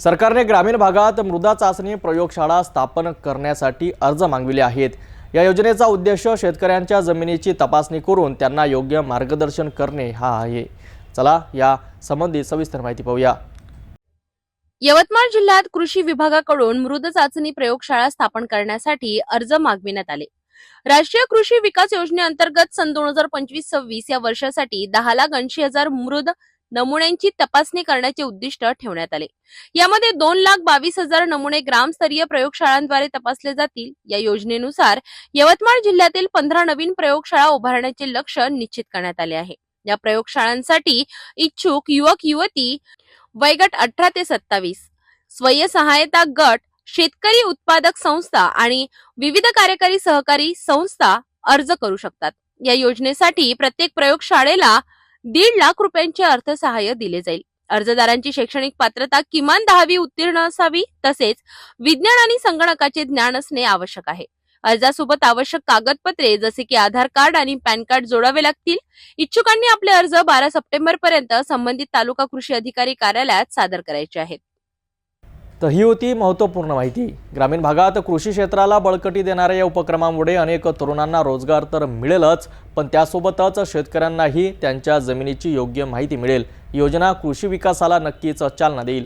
सरकारने ग्रामीण भागात मृदा चाचणी प्रयोगशाळा स्थापन करण्यासाठी अर्ज मागविले आहेत. या योजनेचा उद्देश शेतकऱ्यांच्या जमिनीची तपासणी करून त्यांना योग्य मार्गदर्शन करणे हा आहे. चला या संबंधी सविस्तर माहिती पाहूया. यवतमाळ जिल्ह्यात कृषी विभागाकडून मृद चाचणी प्रयोगशाळा स्थापन करण्यासाठी अर्ज मागविण्यात आले. राष्ट्रीय कृषी विकास योजनेअंतर्गत सन दोन हजार पंचवीस सव्वीस या वर्षासाठी दहा लाख ऐंशी हजार मृद नमुन्यांची तपासणी करण्याचे उद्दिष्ट ठेवण्यात आले. यामध्ये दोन लाख बावीस हजार नमुने ग्रामस्तरीय प्रयोगशाळांद्वारे तपासले जातील. या योजनेनुसार यवतमाळ जिल्ह्यातील पंधरा नवीन प्रयोगशाळा उभारण्याचे लक्ष्य निश्चित करण्यात आले आहे. या प्रयोगशाळांसाठी इच्छुक युवक युवती वयगट अठरा ते सत्तावीस स्वयंसहायता गट शेतकरी उत्पादक संस्था आणि विविध कार्यकारी सहकारी संस्था अर्ज करू शकतात. या योजनेसाठी प्रत्येक प्रयोगशाळेला दीड लाख रुपयांचे अर्थसहाय्य दिले जाईल. अर्जदारांची शैक्षणिक पात्रता किमान दहावी उत्तीर्ण असावी तसेच विज्ञान आणि संगणकाचे ज्ञान असणे आवश्यक आहे. अर्जासोबत आवश्यक कागदपत्रे जसे की आधार कार्ड आणि पॅन कार्ड जोडावे लागतील. इच्छुकांनी आपले अर्ज बारा सप्टेंबर पर्यंत संबंधित तालुका कृषी अधिकारी कार्यालयात सादर करायचे आहेत. तर ही होती महत्त्वपूर्ण माहिती. ग्रामीण भागात कृषी क्षेत्राला बळकटी देणाऱ्या या उपक्रमामुळे अनेक तरुणांना रोजगार तर मिळेलच पण त्यासोबतच शेतकऱ्यांनाही त्यांच्या जमिनीची योग्य माहिती मिळेल. योजना कृषी विकासाला नक्कीच चालना देईल.